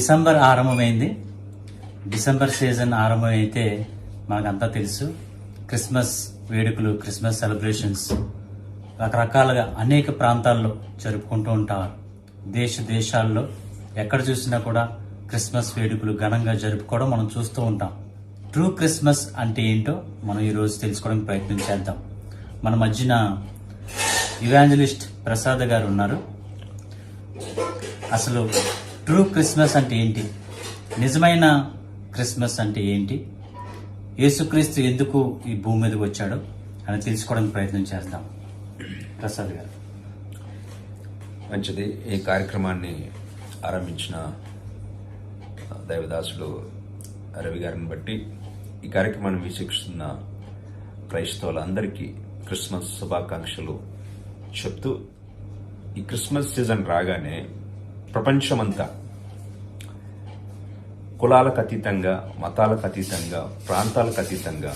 December ఆరంభమైంది. December season ఆరంభమైతే మనకంతా తెలుసు. క్రిస్మస్ వేడుకలు క్రిస్మస్ సెలబ్రేషన్స్ రకరకాలుగా అనేక ప్రాంతాల్లో జరుపుకుంటూ ఉంటారు. దేశ దేశాల్లో ఎక్కడ చూసినా కూడా క్రిస్మస్ వేడుకలు ఘనంగా జరుపుకోవడం మనం చూస్తూ ఉంటాం. ట్రూ క్రిస్మస్ అంటే ఏంటో మనం ఈరోజు తెలుసుకోవడానికి ప్రయత్నం చేద్దాం. మన మధ్యన ఇవాంజలిస్ట్ ప్రసాద్ గారు ఉన్నారు. అసలు ట్రూ క్రిస్మస్ అంటే ఏంటి? నిజమైన క్రిస్మస్ అంటే ఏంటి? యేసుక్రీస్తు ఎందుకు ఈ భూమి మీదకి వచ్చాడో అని తెలుసుకోవడానికి ప్రయత్నం చేద్దాం. ప్రసాద్ గారు. మంచిది. ఈ కార్యక్రమాన్ని ఆరంభించిన దైవదాసులు రవి గారిని బట్టి ఈ కార్యక్రమాన్ని వీక్షిస్తున్న క్రైస్తవులందరికీ క్రిస్మస్ శుభాకాంక్షలు చెప్తూ ఈ క్రిస్మస్ సీజన్ రాగానే ప్రపంచమంతా. కులాలకు అతీతంగా మతాలకు అతీతంగా ప్రాంతాలకు అతీతంగా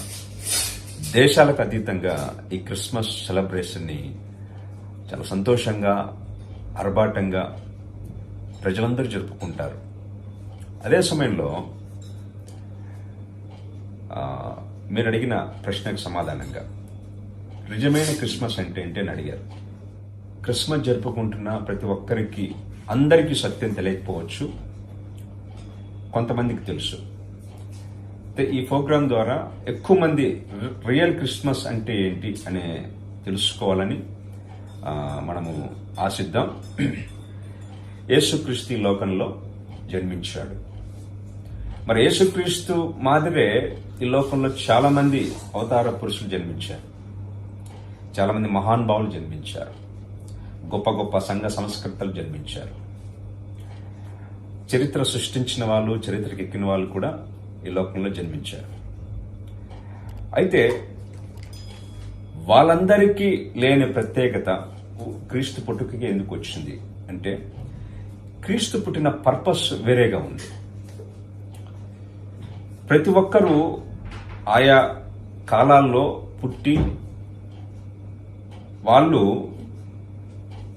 దేశాలకు అతీతంగా ఈ క్రిస్మస్ సెలబ్రేషన్ని చాలా సంతోషంగా అరబాటంగా ప్రజలందరూ జరుపుకుంటారు. అదే సమయంలో మీరు అడిగిన ప్రశ్నకు సమాధానంగా నిజమైన క్రిస్మస్ అంటే ఏంటి అని అడిగారు. క్రిస్మస్ జరుపుకుంటున్న ప్రతి ఒక్కరికి అందరికీ సత్యం తెలియకపోవచ్చు. కొంతమందికి తెలుసు. అయితే ఈ ప్రోగ్రాం ద్వారా ఎక్కువ మంది రి- రియల్ క్రిస్మస్ అంటే ఏంటి అనే తెలుసుకోవాలని మనము ఆశిద్దాం. యేసుక్రీస్తు ఈ లోకంలో జన్మించాడు. మరి యేసుక్రీస్తు మాదిరే ఈ లోకంలో చాలామంది అవతార పురుషులు జన్మించారు. చాలామంది మహానుభావులు జన్మించారు. గొప్ప గొప్ప సంఘ సంస్కర్తలు జన్మించారు. చరిత్ర సృష్టించిన వాళ్ళు చరిత్రకి ఎక్కిన వాళ్ళు కూడా ఈ లోకంలో జన్మించారు. అయితే వాళ్ళందరికీ లేని ప్రత్యేకత క్రీస్తు పుట్టుకకి ఎందుకు వచ్చింది? అంటే క్రీస్తు పుట్టిన పర్పస్ వేరేగా ఉంది. ప్రతి ఒక్కరూ ఆయా కాలాల్లో పుట్టి వాళ్ళు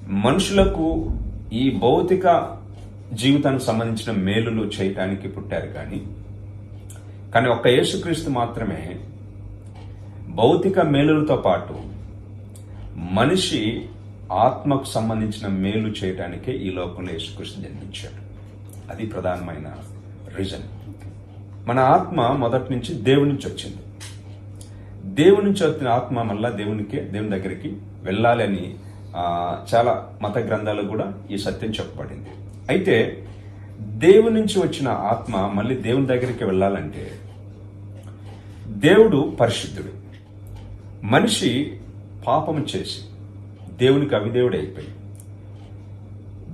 మనుషులకు ఈ భౌతిక జీవితానికి సంబంధించిన మేలులు చేయటానికి పుట్టారు కానీ కానీ ఒక్క యేసుక్రీస్తు మాత్రమే భౌతిక మేలులతో పాటు మనిషి ఆత్మకు సంబంధించిన మేలు చేయటానికే ఈ లోకంలో యేసుక్రీస్తు జన్మించాడు. అది ప్రధానమైన రీజన్. మన ఆత్మ మొదటి నుంచి దేవుని నుంచి వచ్చింది. దేవుని నుంచి వచ్చిన ఆత్మ మళ్ళా దేవునికే దేవుని దగ్గరికి వెళ్ళాలి అని చాలా మత గ్రంథాలు కూడా ఈ సత్యం చెప్పబడింది. అయితే దేవుని నుంచి వచ్చిన ఆత్మ మళ్ళీ దేవుని దగ్గరికి వెళ్ళాలంటే దేవుడు పరిశుద్ధుడు. మనిషి పాపము చేసి దేవునికి అవిదేవుడు అయిపోయి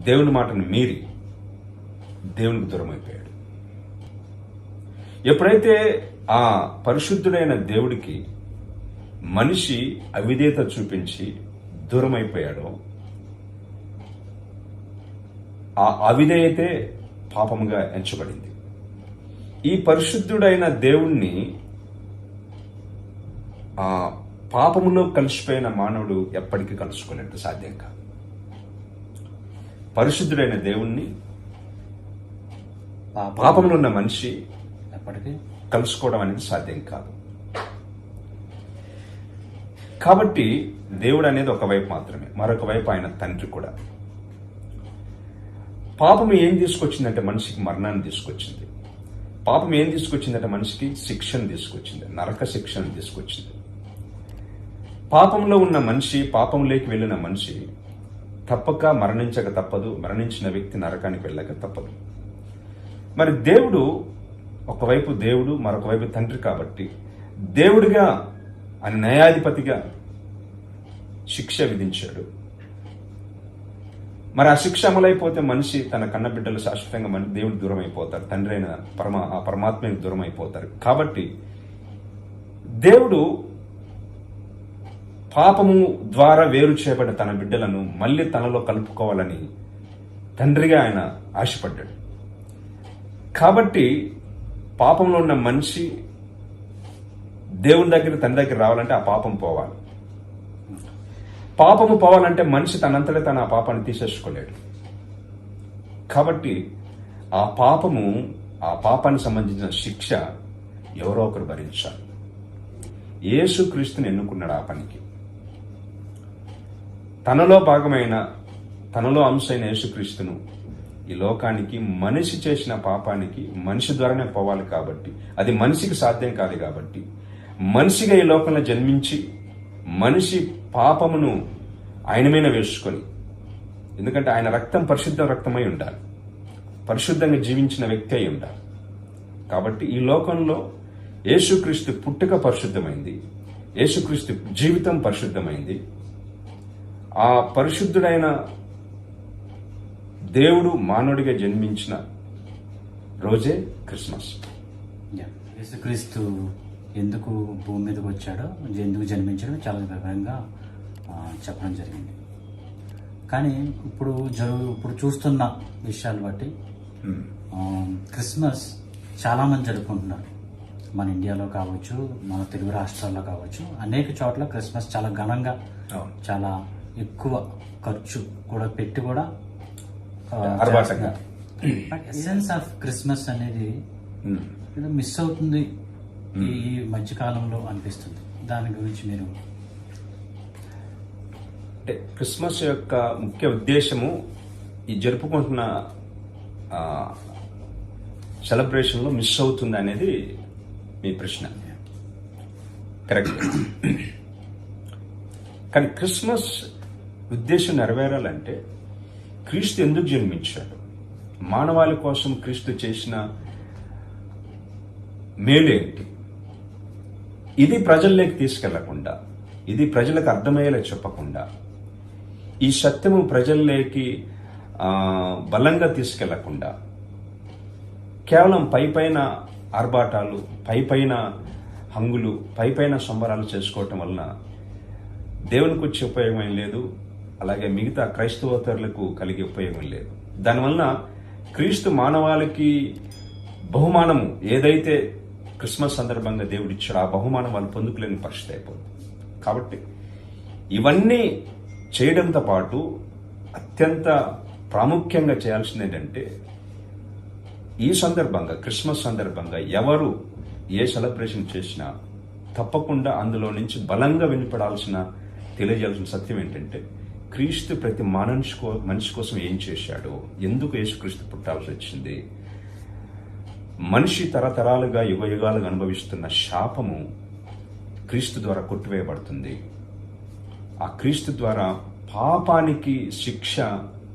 దేవుని మాటను మీరి దేవునికి దూరం అయిపోయాడు ఎప్పుడైతే ఆ పరిశుద్ధుడైన దేవుడికి మనిషి అవిధేత చూపించి దూరం అయిపోయాడో ఆ అవిధేయతే పాపముగా ఎంచబడింది. ఈ పరిశుద్ధుడైన దేవుణ్ణి ఆ పాపములో కలిసిపోయిన మానవుడు ఎప్పటికీ కలుసుకోలేడు సాధ్యం కాదు. పరిశుద్ధుడైన దేవుణ్ణి పాపంలో ఉన్న మనిషి ఎప్పటికీ కలుసుకోవడం అనేది సాధ్యం కాదు. కాబట్టి దేవుడు అనేది ఒక వైపు మాత్రమే మరొక వైపు ఆయన తండ్రి కూడా. పాపం ఏం తీసుకొచ్చిందంటే మనిషికి మరణాన్ని తీసుకొచ్చింది. పాపం ఏం తీసుకొచ్చిందంటే మనిషికి శిక్షను తీసుకొచ్చింది నరక శిక్షను తీసుకొచ్చింది. పాపంలో ఉన్న మనిషి పాపంలోకి వెళ్ళిన మనిషి తప్పక మరణించక తప్పదు మరణించిన వ్యక్తి నరకానికి వెళ్ళక తప్పదు. మరి దేవుడు ఒకవైపు దేవుడు మరొక వైపు తండ్రి కాబట్టి దేవుడిగా ఆ న్యాయాధిపతిగా శిక్ష విధించాడు. మరి ఆ శిక్ష అమలైపోతే మనిషి తన కన్న బిడ్డలు శాశ్వతంగా మన దేవుడు దూరం అయిపోతారు తండ్రి అయిన పరమ ఆ పరమాత్మకి దూరం అయిపోతారు కాబట్టి దేవుడు పాపము ద్వారా వేరు చేయబడిన తన బిడ్డలను మళ్ళీ తనలో కలుపుకోవాలని తండ్రిగా ఆయన ఆశపడ్డాడు. కాబట్టి పాపంలో ఉన్న మనిషి దేవుని దగ్గర తన దగ్గర రావాలంటే ఆ పాపం పోవాలి. పాపము పోవాలంటే మనిషి తనంతటే తన ఆ పాపాన్ని తీసేసుకోలేడు. కాబట్టి ఆ పాపము ఆ పాపానికి సంబంధించిన శిక్ష ఎవరో ఒకరు భరించాలి. యేసుక్రీస్తుని ఎన్నుకున్నాడు ఆ పనికి. తనలో భాగమైన తనలో అంశైన యేసుక్రీస్తును ఈ లోకానికి మనిషి చేసిన పాపానికి మనిషి ద్వారానే పోవాలి కాబట్టి అది మనిషికి సాధ్యం కాదు కాబట్టి మనిషిగా ఈ లోకంలో జన్మించి మనిషి పాపమును ఆయన మీద వేసుకొని ఎందుకంటే ఆయన రక్తం పరిశుద్ధ రక్తమై ఉండాలి. పరిశుద్ధంగా జీవించిన వ్యక్తి అయి ఉండాలి. కాబట్టి ఈ లోకంలో యేసుక్రీస్తు పుట్టుక పరిశుద్ధమైంది. యేసుక్రీస్తు జీవితం పరిశుద్ధమైంది. ఆ పరిశుద్ధుడైన దేవుడు మానవుడిగా జన్మించిన రోజే క్రిస్మస్. యా. యేసుక్రీస్తు ఎందుకు భూమి మీదకి వచ్చాడో ఎందుకు జన్మించాడో చాలా వివరంగా చెప్పడం జరిగింది. కానీ ఇప్పుడు జరుగు ఇప్పుడు చూస్తున్న విషయాలు బట్టి క్రిస్మస్ చాలామంది జరుపుకుంటున్నారు. మన ఇండియాలో కావచ్చు మన తెలుగు రాష్ట్రాల్లో కావచ్చు అనేక చోట్ల క్రిస్మస్ చాలా ఘనంగా. చాలా ఎక్కువ ఖర్చు కూడా పెట్టి కూడా ఆర్భాటంగా. ఎసెన్స్ ఆఫ్ క్రిస్మస్ అనేది మిస్ అవుతుంది ఈ మధ్యకాలంలో అనిపిస్తుంది. దాని గురించి మీరు అంటే క్రిస్మస్ యొక్క ముఖ్య ఉద్దేశము ఈ జరుపుకుంటున్న సెలబ్రేషన్లో మిస్ అవుతుంది అనేది మీ ప్రశ్న. కరెక్ట్ కానీ క్రిస్మస్ ఉద్దేశం నెరవేరాలంటే క్రీస్తు ఎందుకు జన్మించాడు? మానవాళి కోసం క్రీస్తు చేసిన మేలేంటి ఇది ప్రజల్లోకి తీసుకెళ్ళకుండా ఇది ప్రజలకు అర్థమయ్యేలా చెప్పకుండా ఈ సత్యము ప్రజల్లోకి బలంగా తీసుకెళ్ళకుండా కేవలం పై పైన ఆర్భాటాలు పై పైన హంగులు పై పైన సంబరాలు చేసుకోవటం వలన దేవునికి వచ్చే ఉపయోగం ఏం లేదు అలాగే మిగతా క్రైస్తవతరులకు కలిగే ఉపయోగం లేదు. దానివలన క్రీస్తు మానవాళికి బహుమానము ఏదైతే క్రిస్మస్ సందర్భంగా దేవుడు ఆ బహుమానం వాళ్ళు పొందుకులేని పరిస్థితి అయిపోతుంది కాబట్టి ఇవన్నీ చేయడంతో పాటు అత్యంత ప్రాముఖ్యంగా చేయాల్సింది ఏంటంటే ఈ సందర్భంగా క్రిస్మస్ సందర్భంగా ఎవరు ఏ సెలబ్రేషన్ చేసినా తప్పకుండా అందులో నుంచి బలంగా వినిపడాల్సిన తెలియజేయాల్సిన సత్యం ఏంటంటే క్రీస్తు ప్రతి మనిషి కో మనిషి కోసం ఏం చేశాడు ఎందుకు యేసుక్రీస్తు పుట్టాల్సి వచ్చింది మనిషి తరతరాలుగా యుగయుగాలుగా అనుభవిస్తున్న శాపము క్రీస్తు ద్వారా కొట్టివేయబడుతుంది. ఆ క్రీస్తు ద్వారా పాపానికి శిక్ష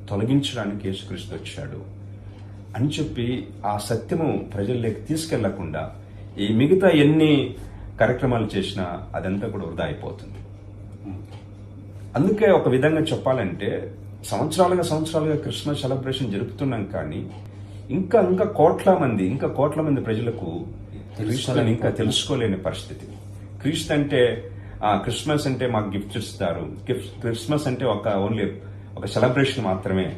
తొలగించడానికి యేసుక్రీస్తు వచ్చాడు. అని చెప్పి ఆ సత్యము ప్రజల్లోకి తీసుకెళ్ళకుండా ఈ మిగతా ఎన్ని కార్యక్రమాలు చేసినా అదంతా కూడా వృధా అయిపోతుంది. అందుకే ఒక విధంగా చెప్పాలంటే సంవత్సరాలుగా సంవత్సరాలుగా క్రిస్మస్ సెలబ్రేషన్ జరుపుతున్నాం కానీ ఇంకా ఇంకా కోట్ల మంది ఇంకా కోట్ల మంది ప్రజలకు క్రీస్తుని ఇంకా తెలుసుకోలేని పరిస్థితి. క్రీస్తు అంటే ఆ, క్రిస్మస్ అంటే మాకు గిఫ్ట్స్ ఇస్తారు. గిఫ్ట్ క్రిస్మస్ అంటే ఒక ఓన్లీ ఒక సెలబ్రేషన్ మాత్రమే.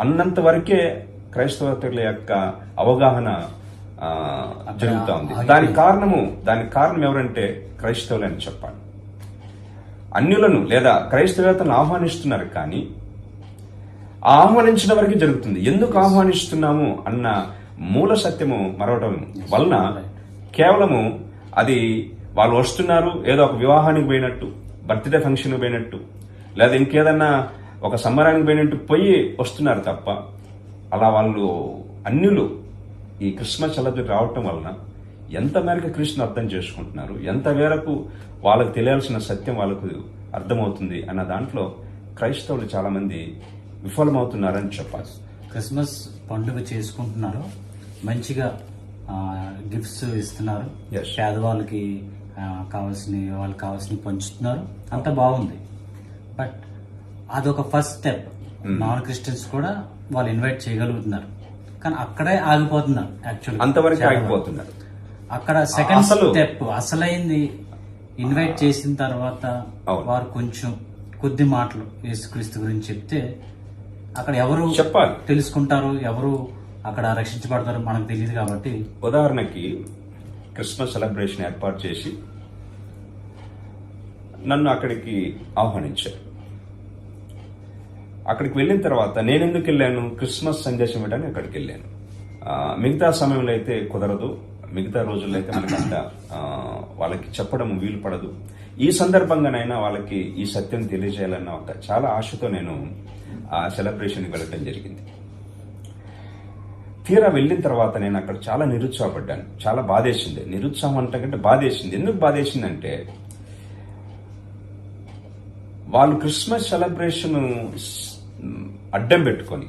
అన్నంత వరకే క్రైస్తవతుల యొక్క అవగాహన జరుగుతా ఉంది. దానికి కారణము దానికి కారణం ఎవరంటే క్రైస్తవులు అని చెప్పాలి. అన్యులను లేదా క్రైస్తవేతలను ఆహ్వానిస్తున్నారు కానీ ఆ ఆహ్వానించిన వరకు జరుగుతుంది. ఎందుకు ఆహ్వానిస్తున్నాము అన్న మూల సత్యము మరవడం వలన కేవలము అది వాళ్ళు వస్తున్నారు ఏదో ఒక వివాహానికి పోయినట్టు బర్త్డే ఫంక్షన్ పోయినట్టు లేదా ఇంకేదన్నా ఒక సంబరానికి పోయినట్టు పోయి వస్తున్నారు తప్ప అలా వాళ్ళు అన్యులు ఈ క్రిస్మస్ సెలబ్రేట్ రావటం వలన ఎంత మేరకు కృష్ణ అర్థం చేసుకుంటున్నారు ఎంత మేరకు వాళ్ళకు తెలియాల్సిన సత్యం వాళ్ళకు అర్థమవుతుంది అన్న దాంట్లో క్రైస్తవులు చాలా మంది విఫలమవుతున్నారని చెప్పాలి. క్రిస్మస్ పండుగ చేసుకుంటున్నారు మంచిగా గిఫ్ట్స్ ఇస్తున్నారు. పేదవాళ్ళకి కావాల్సిన వాళ్ళకి కావాల్సిన పంచుతున్నారు. అంత బాగుంది. బట్ అదొక ఫస్ట్ స్టెప్ నాన్ క్రిస్టియన్స్ కూడా వాళ్ళు ఇన్వైట్ చేయగలుగుతున్నారు. కానీ అక్కడే ఆగిపోతున్నారు యాక్చువల్లీ అంతవరకు ఆగిపోతున్నారు. అక్కడ సెకండ్ స్టెప్ అసలైంది. ఇన్వైట్ చేసిన తర్వాత. వారు కొంచెం కొద్ది మాటలు యేసుక్రీస్తు గురించి చెప్తే అక్కడ ఎవరు చెప్పాలి. తెలుసుకుంటారు ఎవరు అక్కడ రక్షించబడతారు మనకు తెలియదు కాబట్టి. ఉదాహరణకి క్రిస్మస్ సెలబ్రేషన్ ఏర్పాటు చేసి నన్ను అక్కడికి ఆహ్వానించారు. అక్కడికి వెళ్ళిన తర్వాత నేను ఎందుకు వెళ్ళాను? క్రిస్మస్ సందేశం ఇవ్వడానికి అక్కడికి వెళ్ళాను. మిగతా సమయంలో అయితే కుదరదు. మిగతా రోజుల్లో అయితే మనకంత ఆ, వాళ్ళకి చెప్పడం వీలు పడదు. ఈ సందర్భంగానైనా వాళ్ళకి ఈ సత్యం తెలియజేయాలన్న ఒక చాలా ఆశతో నేను ఆ సెలబ్రేషన్కి వెళ్ళడం జరిగింది. తీరా వెళ్ళిన తర్వాత నేను అక్కడ చాలా నిరుత్సాహపడ్డాను. చాలా బాధేసింది. నిరుత్సాహం అంటే బాధేసింది. ఎందుకు బాధేసిందంటే వాళ్ళు క్రిస్మస్ సెలబ్రేషన్ అడ్డం పెట్టుకొని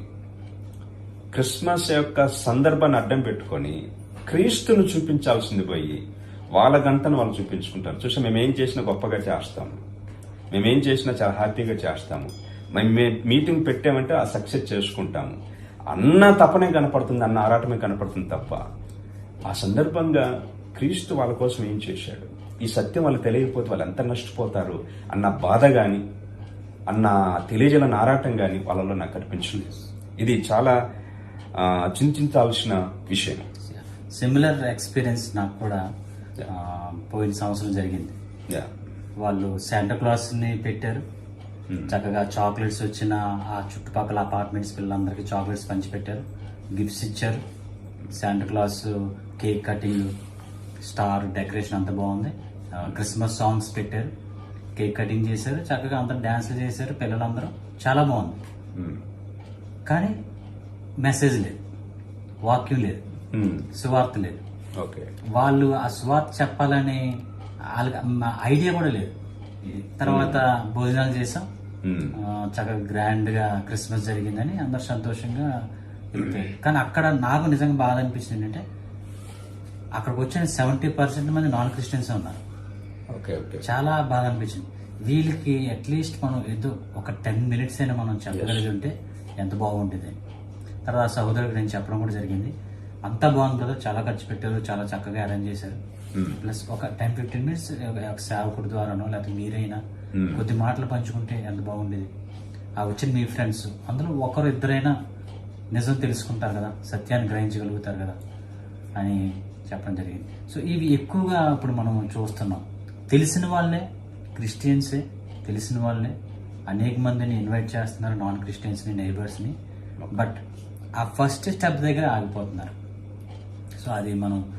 క్రిస్మస్ యొక్క సందర్భాన్ని అడ్డం పెట్టుకొని క్రీస్తును చూపించాల్సింది పోయి వాళ్ళ గంటను వాళ్ళు చూపించుకుంటారు. చూసి మేము ఏం చేసినా గొప్పగా చేస్తాము. మేమేం చేసినా చాలా హ్యాపీగా చేస్తాము. మేము మీటింగ్ పెట్టామంటే ఆ సక్సెస్ చేసుకుంటాము. అన్న తపనే కనపడుతుంది అన్న ఆరాటమే కనపడుతుంది తప్ప ఆ సందర్భంగా క్రీస్తు వాళ్ళ కోసం ఏం చేశాడు? ఈ సత్యం వాళ్ళకి తెలియకపోతే వాళ్ళు ఎంత నష్టపోతారు అన్న బాధ గాని అన్న తెలియజేయాలన్న ఆరాటం గాని వాళ్ళలో నాకు కనిపించలేదు. ఇది చాలా చింతించాల్సిన విషయం. సిమిలర్ ఎక్స్పీరియన్స్ నాకు కూడా పోయిన సంవత్సరం జరిగింది. వాళ్ళు శాంటా క్లాస్ని పెట్టారు. చక్కగా చాక్లెట్స్ వచ్చిన ఆ చుట్టుపక్కల అపార్ట్మెంట్స్ పిల్లలందరికీ చాక్లెట్స్ పంచిపెట్టారు. గిఫ్ట్స్ ఇచ్చారు. Santa Claus cake cutting star decoration అంతా బాగుంది. క్రిస్మస్ సాంగ్స్ పెట్టారు. కేక్ కటింగ్ చేశారు. చక్కగా అందరు డాన్సులు చేశారు పిల్లలందరూ. చాలా బాగుంది. మ్మ్. కానీ మెసేజ్ లేదు. వాక్యం లేదు. మ్మ్. సువార్త లేదు. ఓకే వాళ్ళు ఆ స్వార్థ చెప్పాలని వాళ్ళకి ఐడియా కూడా లేదు. తర్వాత భోజనాలు చేసాం చక్కగా గ్రాండ్గా క్రిస్మస్ జరిగిందని అందరు సంతోషంగా కానీ అక్కడ నాకు నిజంగా బాధ అనిపించింది ఏంటంటే అక్కడికి వచ్చిన సెవెంటీ పర్సెంట్ మంది నాన్ క్రిస్టియన్స్ ఉన్నారు. Okay okay. చాలా బాధ అనిపించింది. వీళ్ళకి అట్లీస్ట్ మనం ఏదో ఒక టెన్ మినిట్స్ అయినా మనం చెప్పగలిగి ఉంటే ఎంత బాగుంటుంది తర్వాత సహోదరుడికి నేను చెప్పడం కూడా జరిగింది. అంతా బాగుంది కదా చాలా ఖర్చు పెట్టారు చాలా చక్కగా అరేంజ్ చేశారు. ప్లస్ ఒక టెన్ ఫిఫ్టీన్ మినిట్స్ ఒక సేవకుడి ద్వారానో లేకపోతే మీరైనా మ్మ్. కొద్ది మాటలు పంచుకుంటే ఎంత బాగుండేది. ఆ వచ్చిన మీ ఫ్రెండ్స్ అందులో ఒకరు ఇద్దరైనా నిజం తెలుసుకుంటారు కదా సత్యాన్ని గ్రహించగలుగుతారు కదా అని చెప్పడం జరిగింది. సో ఇవి ఎక్కువగా ఇప్పుడు మనం చూస్తున్నాం. తెలిసిన వాళ్ళే క్రిస్టియన్సే తెలిసిన వాళ్ళే అనేక మందిని ఇన్వైట్ చేస్తున్నారు నాన్ క్రిస్టియన్స్ని నైబర్స్ని బట్ ఆ ఫస్ట్ స్టెప్ దగ్గర ఆగిపోతున్నారు. సో అది మనం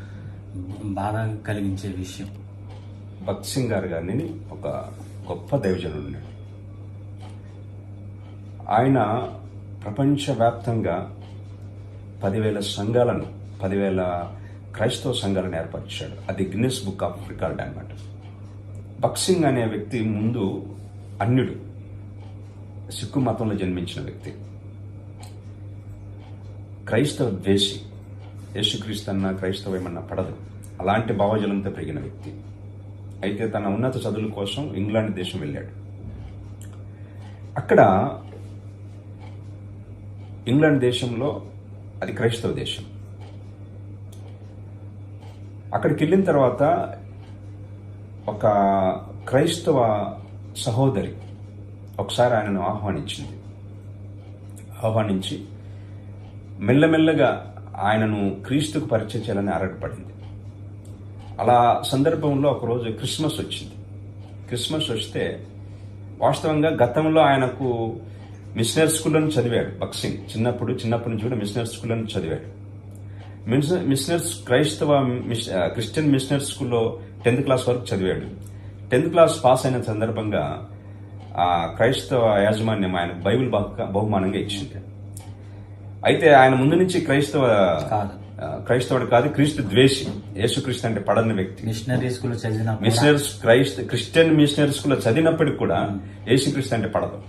బాధ కలిగించే విషయం. భక్త్ సింగ్ గారు గారిని ఒక గొప్ప దైవజనుడు. ఆయన ప్రపంచవ్యాప్తంగా పదివేల సంఘాలను పదివేల క్రైస్తవ సంఘాలను ఏర్పరిచాడు. అది గిన్నెస్ బుక్ ఆఫ్ రికార్డ్ అనమాట భక్సింగ్ అనే వ్యక్తి ముందు అన్యుడు సిక్కు మతంలో జన్మించిన వ్యక్తి. క్రైస్తవ ద్వేషి. యేసుక్రీస్తు అన్న క్రైస్తవ ఏమన్నా పడదు. అలాంటి భావజలంతో పెరిగిన వ్యక్తి. అయితే తన ఉన్నత చదువుల కోసం ఇంగ్లాండ్ దేశం వెళ్ళాడు. అక్కడ ఇంగ్లాండ్ దేశంలో అది క్రైస్తవ దేశం. అక్కడికి వెళ్ళిన తర్వాత ఒక క్రైస్తవ సహోదరి ఒకసారి ఆయనను ఆహ్వానించింది. ఆహ్వానించి మెల్లమెల్లగా ఆయనను క్రీస్తుకు పరిచయం చేయాలని ఆరాటపడింది. అలా సందర్భంలో ఒకరోజు క్రిస్మస్ వచ్చింది. క్రిస్మస్ వస్తే వాస్తవంగా గతంలో ఆయనకు మిషనరీ స్కూల్లో చదివాడు బక్సింగ్. చిన్నప్పుడు చిన్నప్పటి నుంచి కూడా మిషనరీ స్కూల్లో చదివాడు. మిస్ మిషనరీ క్రైస్తవ మిష- క్రిస్టియన్ మిషనరీ స్కూల్లో టెన్త్ క్లాస్ వరకు చదివాడు. టెన్త్ క్లాస్ పాస్ అయిన సందర్భంగా క్రైస్తవ యాజమాన్యం ఆయన బైబిల్ బహుమానంగా ఇచ్చింది. అయితే ఆయన ముందు నుంచి క్రైస్తవ కాదు. క్రైస్తవుడు కాదు క్రీస్తు ద్వేషి. యేసుక్రీస్తు అంటే పడని వ్యక్తి. మిషనరీ స్కూల్ చదివిన మిషనరీస్ క్రైస్త క్రిస్టియన్ మిషనరీ స్కూల్లో చదివినప్పటికి కూడా యేసుక్రీస్తు అంటే పడదు.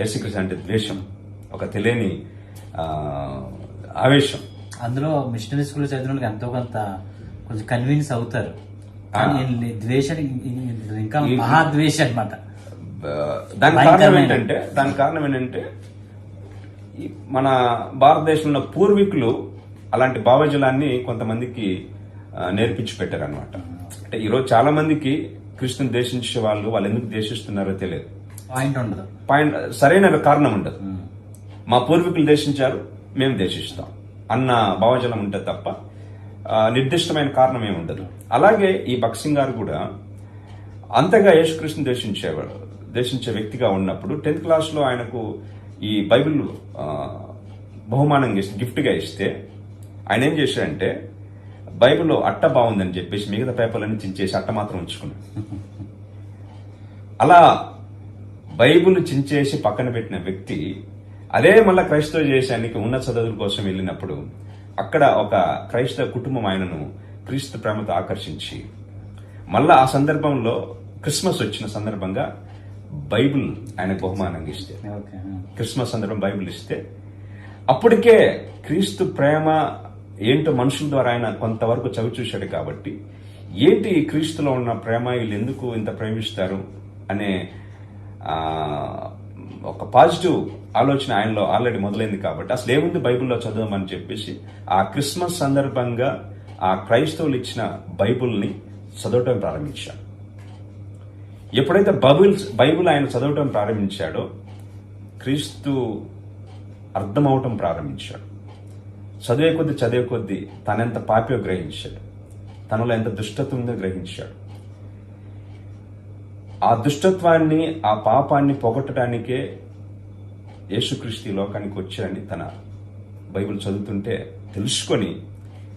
యేసుక్రీస్తు అంటే ద్వేషం. ఒక తెలియని ఆ, ఆవేశం. అందులో మిషనరీ స్కూల్ చదివిన వాళ్ళకి ఎంతో కొంత కొంచెం కన్విన్స్ అవుతారు. ద్వేషం ఇంకా మహాద్వేష అనమాట ఆ, దానికి కారణం ఏంటంటే దానికి కారణం ఏంటంటే మన భారతదేశంలో పూర్వీకులు అలాంటి భావజలాన్ని కొంతమందికి నేర్పించి పెట్టారు అనమాట అంటే ఈరోజు చాలా మందికి కృష్ణుని దేశించే వాళ్ళు వాళ్ళు ఎందుకు దేశిస్తున్నారో తెలియదు. పాయింట్ ఉండదు. పాయింట్ సరైన కారణం ఉండదు. మా పూర్వీకులు దేశించారు మేము దేశిస్తాం అన్న భావజలం ఉంటే తప్ప నిర్దిష్టమైన కారణం ఏమి ఉండదు. అలాగే ఈ బక్సింగ్ గారు కూడా అంతగా యేసుకృష్ణ దేశించేవాడు దేశించే వ్యక్తిగా ఉన్నప్పుడు టెన్త్ క్లాస్లో ఆయనకు ఈ బైబిల్ బహుమానం బహుమానంగా గిఫ్ట్గా ఇస్తే ఆయన ఏం చేశాడంటే బైబిల్లో అట్ట బాగుందని చెప్పేసి మిగతా పేపర్లన్నీ చించేసి అట్ట మాత్రం ఉంచుకున్నాడు. అలా బైబిల్ చించేసి పక్కన పెట్టిన వ్యక్తి అదే మళ్ళీ క్రైస్తవ దేశానికి ఉన్నత చదువుల కోసం వెళ్ళినప్పుడు అక్కడ ఒక క్రైస్తవ కుటుంబం ఆయనను క్రీస్తు ప్రేమతో ఆకర్షించి మళ్ళా ఆ సందర్భంలో క్రిస్మస్ వచ్చిన సందర్భంగా బైబిల్ ఆయన బహుమానంగా ఇస్తే. క్రిస్మస్ సందర్భం బైబిల్ ఇస్తే. అప్పటికే క్రీస్తు ప్రేమ ఏంటో మనుషుల ద్వారా ఆయన కొంతవరకు చవి చూశాడు కాబట్టి ఏంటి క్రీస్తులో ఉన్న ప్రేమ? వీళ్ళు ఎందుకు ఇంత ప్రేమిస్తారు? అనే ఒక పాజిటివ్ ఆలోచన ఆయనలో ఆల్రెడీ మొదలైంది కాబట్టి అసలు ఏముంది బైబిల్లో చదవమని చెప్పేసి ఆ క్రిస్మస్ సందర్భంగా ఆ క్రైస్తవులు ఇచ్చిన బైబిల్ని చదవటం ప్రారంభించాడు ఎప్పుడైతే బైబిల్ బైబిల్ ఆయన చదవటం ప్రారంభించాడో క్రీస్తు అర్థమవటం ప్రారంభించాడు. చదివే కొద్దీ చదివే కొద్దీ తనెంత పాపో గ్రహించాడు. తనలో ఎంత దుష్టత్వం ఉందో గ్రహించాడు. ఆ దుష్టత్వాన్ని ఆ పాపాన్ని పొగట్టడానికే యేసుక్రీస్తు లోకానికి వచ్చాడని తన బైబిల్ చదువుతుంటే తెలుసుకొని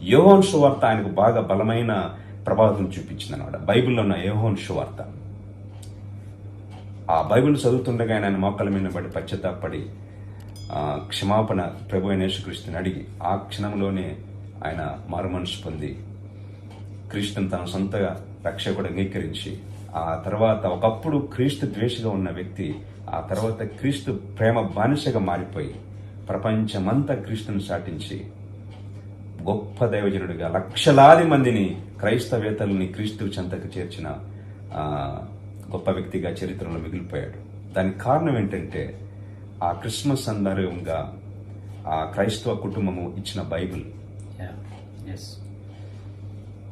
యోహోన్ సువార్త ఆయనకు బాగా బలమైన ప్రభావం చూపించింది అనమాట బైబిల్లో ఉన్న యోహోన్ సువార్త. ఆ బైబిల్ చదువుతుండగా ఆయన మోకల మీద పడి పశ్చాత్తాపడి క్షమాపణ ప్రభు అయిన అడిగి ఆ క్షణంలోనే ఆయన మారుమనసు పొంది క్రీస్తుని తన సొంతగా రక్షకుడు అంగీకరించి ఆ తర్వాత ఒకప్పుడు క్రీస్తు ద్వేషగా ఉన్న వ్యక్తి ఆ తర్వాత క్రీస్తు ప్రేమ బానిసగా మారిపోయి ప్రపంచమంతా క్రీస్తుని సాటించి గొప్ప దైవజనుడిగా లక్షలాది మందిని క్రైస్తవేతల్ని క్రీస్తు చెంతకు చేర్చిన గొప్ప వ్యక్తిగా చరిత్రలో మిగిలిపోయాడు. దానికి కారణం ఏంటంటే ఆ క్రిస్మస్ సందర్భంగా ఆ క్రైస్తవ కుటుంబము ఇచ్చిన బైబిల్.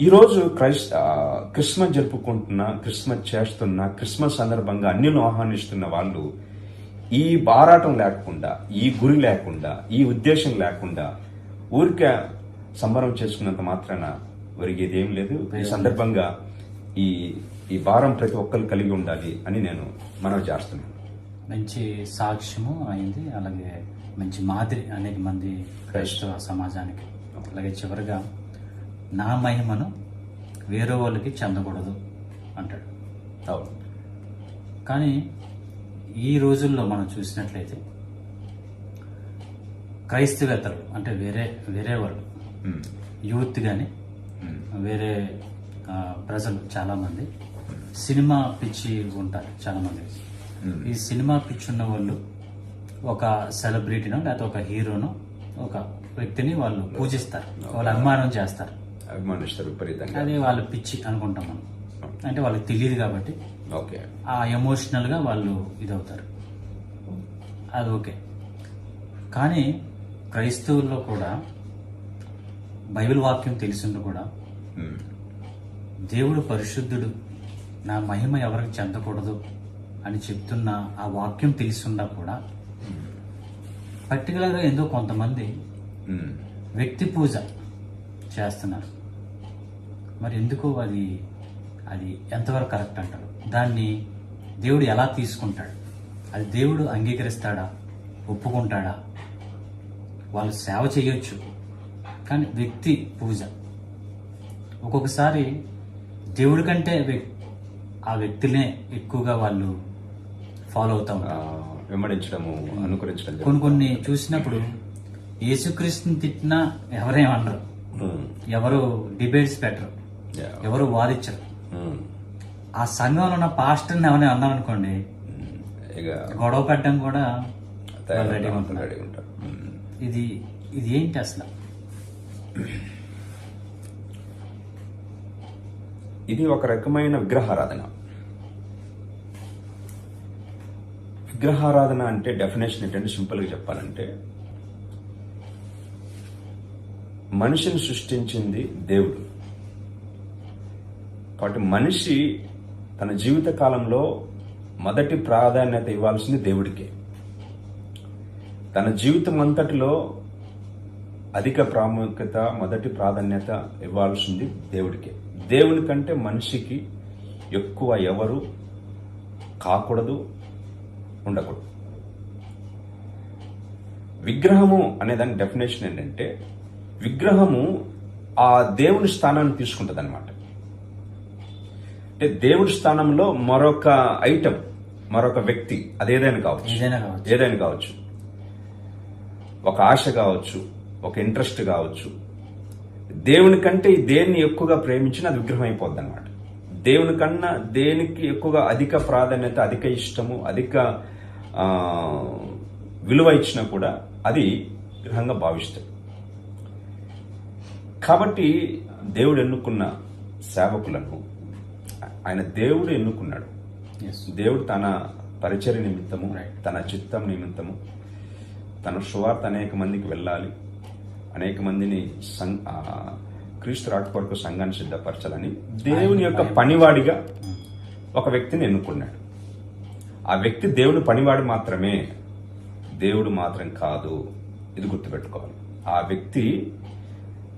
ఈరోజు క్రైస్త ఆ, క్రిస్మస్ జరుపుకుంటున్న క్రిస్మస్ చేస్తున్న క్రిస్మస్ సందర్భంగా అన్యులను ఆహ్వానిస్తున్న వాళ్ళు ఈ బారాటం లేకుండా ఈ గురి లేకుండా ఈ ఉద్దేశం లేకుండా ఊరికే సంబరం చేసుకున్నంత మాత్రాన ఒరిగేది లేదు. ఈ సందర్భంగా ఈ ఈ భారం ప్రతి ఒక్కరు కలిగి ఉండాలి అని నేను మనవి చేస్తున్నాను. మంచి సాక్ష్యము అయింది. అలాగే మంచి మాదిరి అనేక మంది క్రైస్తవ సమాజానికి. అలాగే చివరిగా నా మహిమను వేరే వాళ్ళకి చెందకూడదు అంటాడు. అవును. కానీ ఈ రోజుల్లో మనం చూసినట్లయితే క్రైస్తవేతలు అంటే వేరే వేరే వాళ్ళు యూత్ కానీ వేరే ప్రజలు చాలామంది సినిమా పిచ్చి ఉంటారు చాలామంది. ఈ సినిమా పిచ్చి ఉన్న వాళ్ళు ఒక సెలబ్రిటీనో లేకపోతే ఒక హీరోను ఒక వ్యక్తిని వాళ్ళు పూజిస్తారు. వాళ్ళు అభిమానం చేస్తారు. అభిమానిస్తారు విపరీతంగా. అది వాళ్ళ పిచ్చి అనుకుంటాం మనం. అంటే వాళ్ళకి తెలియదు కాబట్టి ఓకే. ఆ ఎమోషనల్గా వాళ్ళు ఇదవుతారు. అది ఓకే. కానీ క్రైస్తవుల్లో కూడా బైబిల్ వాక్యం తెలిసిండు కూడా దేవుడు పరిశుద్ధుడు నా మహిమ ఎవరికి చెందకూడదు అని చెప్తున్న ఆ వాక్యం తెలిసిండా కూడా పర్టికులర్గా ఎంతో కొంతమంది. వ్యక్తి పూజ చేస్తున్నారు. మరి ఎందుకు అది అది ఎంతవరకు కరెక్ట్ అంటారు? దాన్ని దేవుడు ఎలా తీసుకుంటాడు? అది దేవుడు అంగీకరిస్తాడా? ఒప్పుకుంటాడా? వాళ్ళు సేవ చేయొచ్చు. కానీ వ్యక్తి పూజ. ఒక్కొక్కసారి దేవుడి కంటే వ్యక్- ఆ వ్యక్తినే ఎక్కువగా వాళ్ళు ఫాలో అవుతూ ఉంటారు వెంబడించడము అనుకరించడం. కొన్ని కొన్ని చూసినప్పుడు యేసుక్రీస్తుని తిట్టినా ఎవరేమనరు ఎవరు డిబేట్స్ పెట్టరు. ఎవరు వాదించరు ఆ సంఘంలో ఉన్న పాస్టర్ని ఎవరైనా అన్నారనుకోండి ఉమ్. ఇక గొడవ పెట్టడం కూడా తయారు వాళ్ళు రెడీగా ఉంటాం, ఉంటున్నారు. రెడీగా ఉంటాం. ఉమ్. ఇది ఇది ఏంటి అసలు ఇది ఒక రకమైన విగ్రహారాధన విగ్రహారాధన అంటే డెఫినేషన్ ఏంటంటే సింపుల్గా చెప్పాలంటే మనిషిని సృష్టించింది దేవుడు. కాబట్టి మనిషి తన జీవిత కాలంలో మొదటి ప్రాధాన్యత ఇవ్వాల్సింది దేవుడికే. తన జీవితం అంతటిలో అధిక ప్రాముఖ్యత మొదటి ప్రాధాన్యత ఇవ్వాల్సింది దేవుడికే. దేవుని కంటే మనిషికి ఎక్కువ ఎవరు కాకూడదు ఉండకూడదు. విగ్రహము అనే దాని డెఫినేషన్ ఏంటంటే విగ్రహము ఆ దేవుని స్థానాన్ని తీసుకుంటుంది అనమాట అంటే దేవుడి స్థానంలో మరొక ఐటమ్ మరొక వ్యక్తి అదేదైనా కావచ్చు. ఏదైనా కావచ్చు. ఏదైనా కావచ్చు. ఒక ఆశ కావచ్చు ఒక ఇంట్రెస్ట్ కావచ్చు. దేవుని కంటే దేన్ని ఎక్కువగా ప్రేమించిన అది విగ్రహం అయిపోద్ది అనమాట దేవుని కన్నా దేనికి ఎక్కువగా అధిక ప్రాధాన్యత అధిక ఇష్టము అధిక విలువ ఇచ్చినా కూడా అది విగ్రహంగా భావిస్తాడు కాబట్టి దేవుడు ఎన్నుకున్న సేవకులను ఆయన దేవుడు ఎన్నుకున్నాడు. దేవుడు తన పరిచర్య నిమిత్తము. తన చిత్తం నిమిత్తము తన సువార్త అనేక మందికి వెళ్ళాలి అనేక మందిని సం క్రీస్తు రాక కొరకు సంఘాన్ని సిద్ధపరచాలని దేవుని యొక్క పనివాడిగా ఒక వ్యక్తిని ఎన్నుకున్నాడు. ఆ వ్యక్తి దేవుని పనివాడు మాత్రమే. దేవుడు మాత్రం కాదు. ఇది గుర్తుపెట్టుకోవాలి. ఆ వ్యక్తి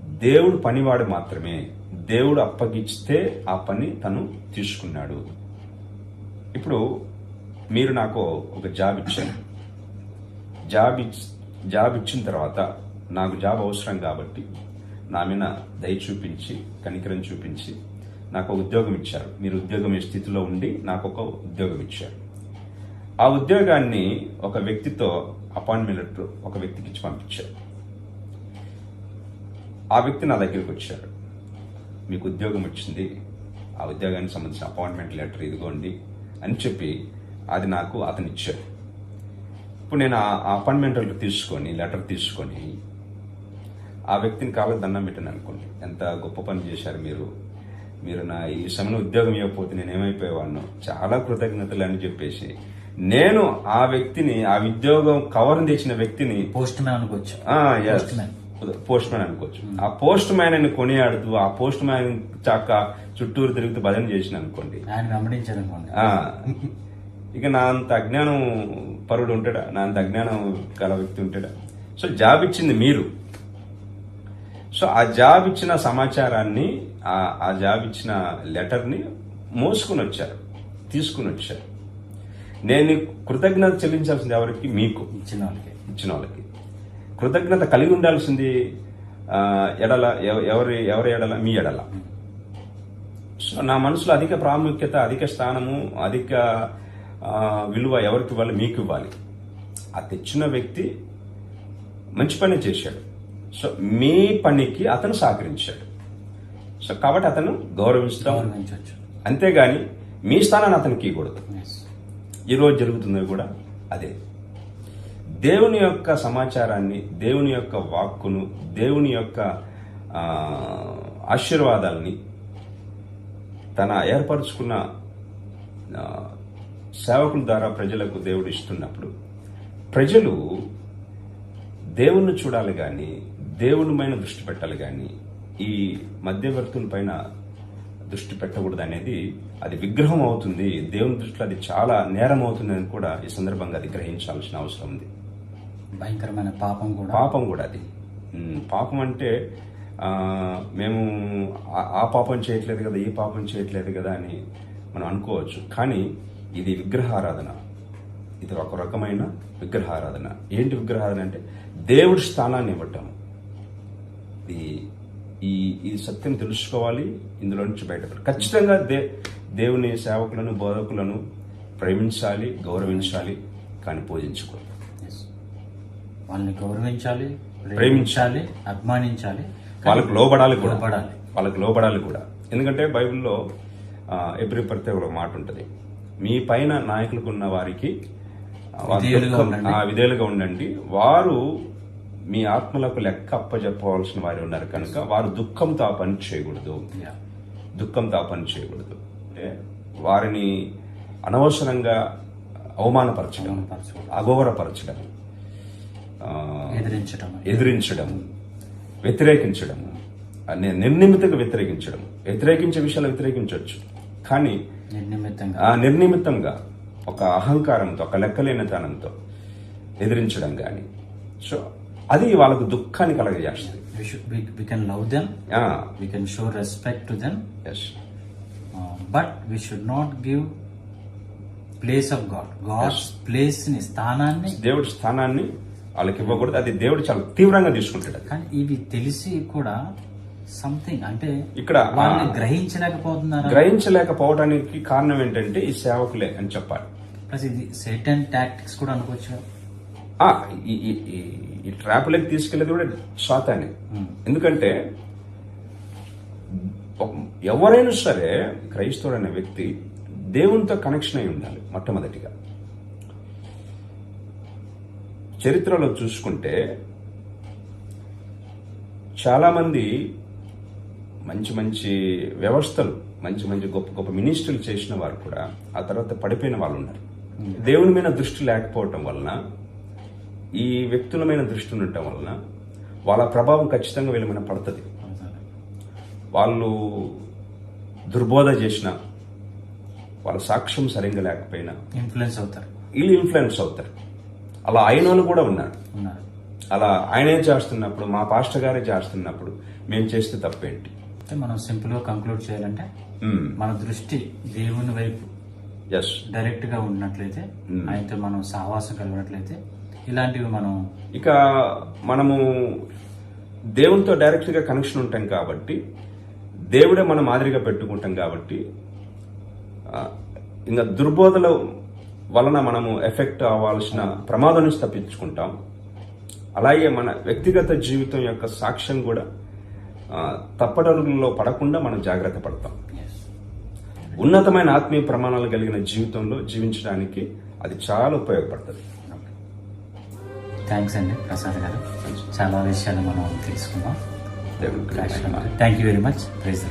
దేవుడు పనివాడు మాత్రమే. దేవుడు అప్పగిస్తే ఆ పని తను తీసుకున్నాడు. ఇప్పుడు మీరు నాకు ఒక జాబ్ ఇచ్చారు. జాబ్ ఇచ్చి జాబ్ ఇచ్చిన తర్వాత నాకు జాబ్ అవసరం కాబట్టి నా మీద దయ చూపించి కనికరం చూపించి నాకు ఒక ఉద్యోగం ఇచ్చారు. మీరు ఉద్యోగం ఈ స్థితిలో ఉండి నాకు ఒక ఉద్యోగం ఇచ్చారు. ఆ ఉద్యోగాన్ని ఒక వ్యక్తితో అపాయింట్మెంట్ లెటర్ ఒక వ్యక్తికి ఇచ్చి పంపించారు. ఆ వ్యక్తి నా దగ్గరికి వచ్చాడు మీకు ఉద్యోగం వచ్చింది. ఆ ఉద్యోగానికి సంబంధించిన అపాయింట్మెంట్ లెటర్ ఇదిగోండి అని చెప్పి అది నాకు అతను ఇచ్చాడు ఇప్పుడు నేను ఆ అపాయింట్మెంట్ లెటర్ తీసుకొని లెటర్ తీసుకొని ఆ వ్యక్తిని కావాలి దండం పెట్టాను అనుకోండి. ఎంత గొప్ప పని చేశారు మీరు. మీరు నా ఈ సమయంలో ఉద్యోగం ఇవ్వకపోతే నేను ఏమైపోయేవాడిను. చాలా కృతజ్ఞతలు అని చెప్పేసి నేను ఆ వ్యక్తిని ఆ ఉద్యోగం కవర్ తెచ్చిన వ్యక్తిని పోస్ట్ మ్యాన్ అనుకోవచ్చు. పోస్ట్ మ్యాన్ అనుకోవచ్చు. ఆ పోస్ట్ మ్యాన్ అని కొనియాడుతూ ఆ పోస్ట్ మ్యాన్ చాక చుట్టూరు తిరుగుతూ భజన చేసిన అనుకోండి. ఆయన వెంబడించారు అనుకోండి. ఇక నా అంత అజ్ఞానం పరుడు ఉంటాడా? నా అంత అజ్ఞానం గల వ్యక్తి ఉంటాడా? సో జాబ్ ఇచ్చింది మీరు. సో ఆ జాబ్ ఇచ్చిన సమాచారాన్ని ఆ ఆ జాబ్ ఇచ్చిన లెటర్ని మోసుకుని వచ్చారు. తీసుకుని వచ్చారు. నేను కృతజ్ఞత చెల్లించాల్సింది ఎవరికి? మీకు. ఇచ్చిన వాళ్ళకి ఇచ్చిన వాళ్ళకి కృతజ్ఞత కలిగి ఉండాల్సింది ఎడల ఎవ- ఎవరి ఎవరి ఎడల? మీ ఎడల. సో నా మనసులో అధిక ప్రాముఖ్యత అధిక స్థానము అధిక విలువ ఎవరికి ఇవ్వాలి? మీకు ఇవ్వాలి. ఆ తెచ్చిన వ్యక్తి మంచి పని చేశాడు. సో మీ పనికి అతను సహకరించాడు. సో కాబట్టి అతను గౌరవించడం అంతేగాని మీ స్థానాన్ని అతనికి ఇవ్వకూడదు. ఈరోజు జరుగుతున్నది కూడా అదే. దేవుని యొక్క సమాచారాన్ని దేవుని యొక్క వాక్కును దేవుని యొక్క ఆశీర్వాదాలని ఆశీర్వాదాల్ని తన ఏర్పరచుకున్న సేవకుల ద్వారా ప్రజలకు దేవుడు ఇస్తున్నప్పుడు ప్రజలు దేవుణ్ణి చూడాలి కానీ దేవుని పైన దృష్టి పెట్టాలి కానీ ఈ మధ్యవర్తుల పైన దృష్టి పెట్టకూడదు అనేది అది విగ్రహం అవుతుంది దేవుని దృష్టిలో అది చాలా నేరం అవుతుంది అని కూడా ఈ సందర్భంగా అది గ్రహించాల్సిన అవసరం ఉంది. భయంకరమైన పాపం కూడా. పాపం కూడా అది. పాపం అంటే మేము ఆ- పాపం చేయట్లేదు కదా ఈ పాపం చేయట్లేదు కదా అని మనం అనుకోవచ్చు. కానీ ఇది విగ్రహారాధన. ఇది ఒక రకమైన విగ్రహారాధన. ఏంటి విగ్రహారాధన అంటే దేవుడి స్థానాన్ని ఇవ్వటం. ఈ ఈ ఈ సత్యం తెలుసుకోవాలి ఇందులో నుంచి బయటపడాలి. ఖచ్చితంగా దే దేవుని సేవకులను బోధకులను ప్రేమించాలి గౌరవించాలి కానీ పూజించకూడదు Yes. వాళ్ళని గౌరవించాలి ప్రేమించాలి. అభిమానించాలి వాళ్ళకు లోబడాలి కూడా లోబడాలి. వాళ్ళకు లోబడాలి కూడా ఎందుకంటే బైబిల్లో ఎబ్రి ప్రత్యేక ఒక మాట ఉంటుంది మీ పైన నాయకులకు ఉన్న వారికి విధేయులుగా ఉండండి. వారు మీ ఆత్మలకు లెక్క అప్పచెప్పవలసిన వారు ఉన్నారు కనుక వారు దుఃఖంతో ఆ పని చేయకూడదు. దుఃఖంతో ఆ పని చేయకూడదు వారిని అనవసరంగా అవమానపరచడం. అగౌరవపరచడం ఆ, ఎదిరించడం. ఎదిరించడం వ్యతిరేకించడం నిర్నిమితంగా వ్యతిరేకించడం. వ్యతిరేకించే విషయాలు వ్యతిరేకించవచ్చు. కానీ నిర్నిమిత్తంగా. ఒక అహంకారంతో ఒక లెక్కలేనితనంతో ఎదిరించడం కానీ సో అది వాళ్ళకు దుఃఖాన్ని కలగజేస్తుంది. We should we, we can love them. we can show respect to them. Yes but we should not give place of God God's ప్లేస్ని స్థానాన్ని దేవుడి స్థానాన్ని వాళ్ళకి ఇవ్వకూడదు. అది దేవుడు చాలా తీవ్రంగా తీసుకుంటాడు కానీ ఇవి తెలిసి కూడా సంథింగ్ అంటే ఇక్కడ వాళ్ళని గ్రహించలేకపోతున్నారు? గ్రహించలేకపోవడానికి కారణం ఏంటంటే ఈ సేవకులే అని చెప్పాలి. ప్లస్ ఇది సెటన్ టాక్టిక్స్ కూడా అనుకోవచ్చు? ఈ ట్రాప్లోకి తీసుకెళ్ళేది కూడా శాతాన్ని ఎందుకంటే ఒక- ఎవరైనా సరే క్రైస్తవుడు అనే వ్యక్తి దేవునితో కనెక్షన్ అయి ఉండాలి మొట్టమొదటిగా. చరిత్రలో చూసుకుంటే చాలామంది మంచి మంచి వ్యవస్థలు మంచి మంచి గొప్ప గొప్ప మినిస్టర్లు చేసిన వారు కూడా ఆ తర్వాత పడిపోయిన వాళ్ళు ఉన్నారు. దేవుని మీద దృష్టి లేకపోవటం వలన ఈ వ్యక్తుల మీద దృష్టి ఉండటం వలన వాళ్ళ ప్రభావం ఖచ్చితంగా వీళ్ళ మీద పడుతుంది. వాళ్ళు దుర్బోధ చేసిన వాళ్ళ సాక్ష్యం సరిగ్గా లేకపోయినా ఇన్ఫ్లుయెన్స్ అవుతారు. వీళ్ళు ఇన్ఫ్లుయెన్స్ అవుతారు. అలా అయిన వాళ్ళు కూడా ఉన్నారు. అలా ఆయనే చేస్తున్నప్పుడు మా పాస్టర్ గారే చేస్తున్నప్పుడు మేము చేస్తే తప్పేంటి? అంటే మనం సింపుల్గా కంక్లూడ్ చేయాలంటే మన దృష్టి దేవుని వైపు డైరెక్ట్గా ఉన్నట్లయితే ఆయనతో మనం సహవాసం కలిగినట్లయితే ఇలాంటివి మనం ఇక మనము దేవునితో డైరెక్ట్గా కనెక్షన్ ఉంటాం కాబట్టి దేవుడే మనం మాదిరిగా పెట్టుకుంటాం కాబట్టి ఇంకా దుర్బోధల వలన మనము ఎఫెక్ట్ అవ్వాల్సిన ప్రమాదం నుంచి తప్పించుకుంటాం. అలాగే మన వ్యక్తిగత జీవితం యొక్క సాక్ష్యం కూడా తప్పటడుగుల్లో పడకుండా మనం జాగ్రత్త పడతాం. ఉన్నతమైన ఆత్మీయ ప్రమాణాలు కలిగిన జీవితంలో జీవించడానికి అది చాలా ఉపయోగపడుతుంది. థ్యాంక్స్ అండి ప్రసాద్ గారు. చాలా విషయాలు మనం తెలుసుకున్నాం దేవునికి thank you very much praise